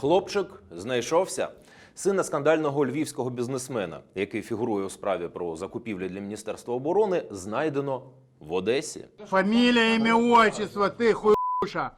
Хлопчик знайшовся. Сина скандального львівського бізнесмена, який фігурує у справі про закупівлі для Міністерства оборони, знайдено в Одесі. Фамілія, ім'я, отчество, ти хуйша.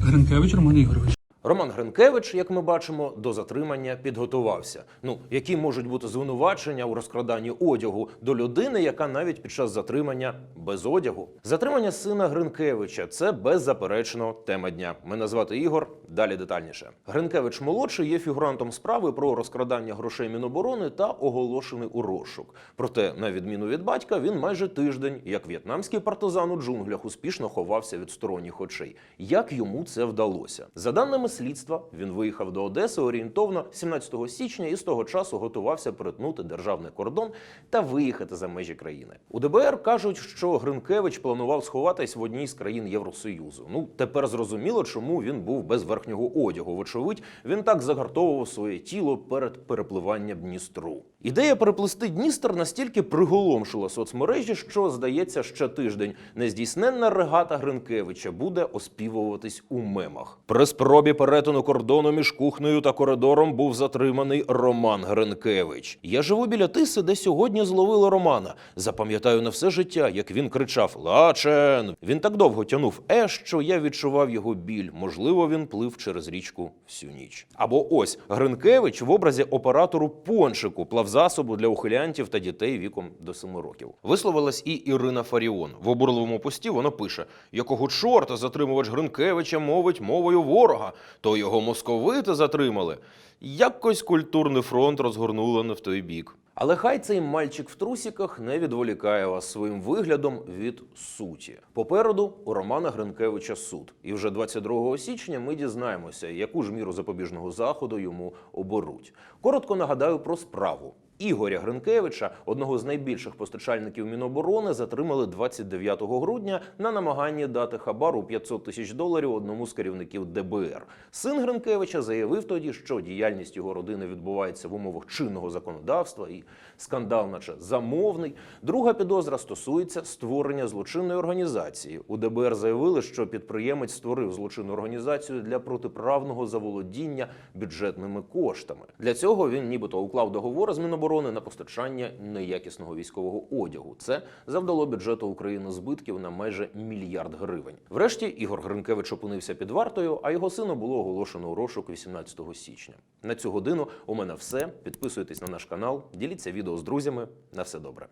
Гринкевич Роман Ігорович. Роман Гринкевич, як ми бачимо, до затримання підготувався. Ну, які можуть бути звинувачення у розкраданні одягу до людини, яка навіть під час затримання без одягу. Затримання сина Гринкевича це беззаперечно тема дня. Мене звати Ігор. Далі детальніше. Гринкевич молодший є фігурантом справи про розкрадання грошей Міноборони та оголошений у розшук. Проте, на відміну від батька, він майже тиждень, як в'єтнамський партизан у джунглях, успішно ховався від сторонніх очей. Як йому це вдалося? За даними слідства, він виїхав до Одеси орієнтовно 17 січня і з того часу готувався перетнути державний кордон та виїхати за межі країни. У ДБР кажуть, що Гринкевич планував сховатись в одній з країн Євросоюзу. Ну тепер зрозуміло, чому він був без верхнього одягу. Вочевидь, він так загартовував своє тіло перед перепливанням Дністру. Ідея переплисти Дністр настільки приголомшила соцмережі, що здається, ще тиждень нездійсненна регата Гринкевича буде оспівуватись у мемах. При спробі перетину кордону між кухнею та коридором був затриманий Роман Гринкевич. Я живу біля тиси, де сьогодні зловили Романа. Запам'ятаю на все життя, як він кричав Лачен. Він так довго тянув е, що я відчував його біль. Можливо, він плив через річку всю ніч. Або ось Гринкевич в образі оператору пончику плавзасобу для ухилянтів та дітей віком до 7 років. Висловилась і Ірина Фаріон. В обурливому пості вона пише: якого чорта затримувач Гринкевича мовить мовою ворога, то його московити затримали. Якось культурний фронт розгорнуло не в той бік. Але хай цей мальчик в трусіках не відволікає вас своїм виглядом від суті. Попереду у Романа Гринкевича суд. І вже 22 січня ми дізнаємося, яку ж міру запобіжного заходу йому оберуть. Коротко нагадаю про справу. Ігоря Гринкевича, одного з найбільших постачальників Міноборони, затримали 29 грудня на намаганні дати хабару 500 тисяч доларів одному з керівників ДБР. Син Гринкевича заявив тоді, що діяльність його родини відбувається в умовах чинного законодавства і скандал, наче замовний. Друга підозра стосується створення злочинної організації. У ДБР заявили, що підприємець створив злочинну організацію для протиправного заволодіння бюджетними коштами. Для цього він нібито уклав договори з Міноборони на постачання неякісного військового одягу. Це завдало бюджету України збитків на майже мільярд гривень. Врешті Ігор Гринкевич опинився під вартою, а його сину було оголошено у розшук 18 січня. На цю годину у мене все. Підписуйтесь на наш канал, діліться відео з друзями. На все добре.